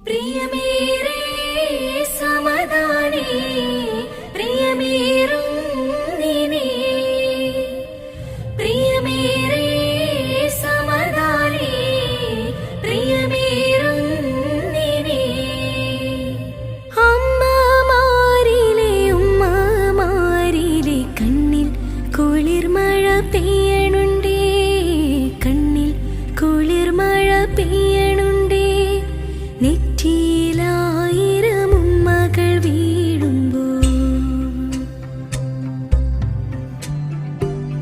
പ്രിയമേറെ സമദാനേ പ്രിയമേറും നിനേ പ്രിയമേറെ സമദാനേ പ്രിയമേറും നിനേ അമ്മമാരിലെ ഉമ്മമാരിലെ കണ്ണിൽ കുളിർമഴ പെയ്യണുണ്ടേ കണ്ണിൽ കുളിർമഴ പെയ്യണുണ്ടേ.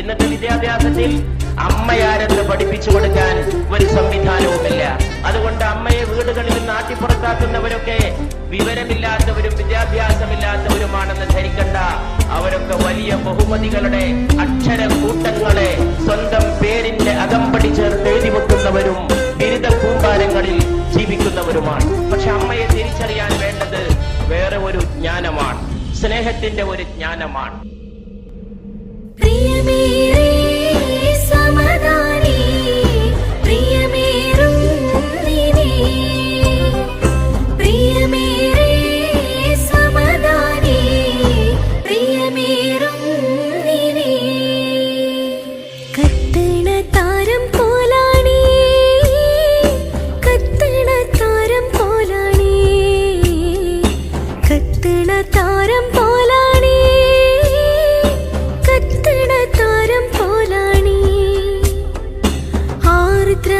ഇന്നത്തെ വിദ്യാഭ്യാസത്തിൽ അമ്മയാരെന്ന് പഠിപ്പിച്ചു കൊടുക്കാൻ ഒരു സംവിധാനവുമില്ല. അതുകൊണ്ട് അമ്മയെ വീടുകളിൽ നാട്ടിപ്പുറത്താക്കുന്നവരൊക്കെ വിവരമില്ലാത്തവരും വിദ്യാഭ്യാസമില്ലാത്തവരുമാണെന്ന് ധരിക്കണ്ട. അവരൊക്കെ വലിയ ബഹുമതികളുടെ അക്ഷര കൂട്ടങ്ങളെ സ്വന്തം പേരിന്റെ അകമ്പടി ചേർത്ത് എഴുതി വെക്കുന്നവരും ബിരുദ കൂമ്പാരങ്ങളിൽ ജീവിക്കുന്നവരുമാണ്. പക്ഷെ അമ്മയെ തിരിച്ചറിയാൻ വേണ്ടത് വേറെ ഒരു ജ്ഞാനമാണ്. സ്നേഹത്തിന്റെ ഒരു ജ്ഞാനമാണ്. പ്രിയമേറെ ആർദ്ര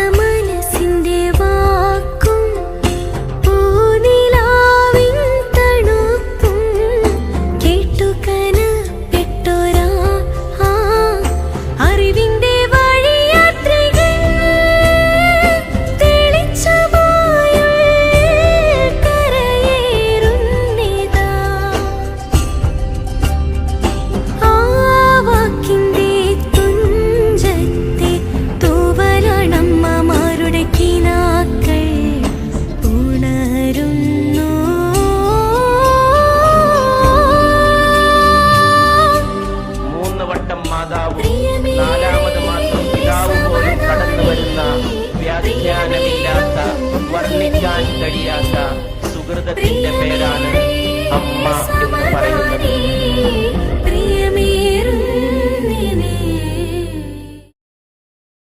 വരുന്ന വ്യാഖ്യാനമില്ലാത്ത വർണിക്കാൻ കഴിയാത്ത സുഹൃതത്തിന്റെ പേരാണ് അമ്മ എന്ന് പറയുന്നത്.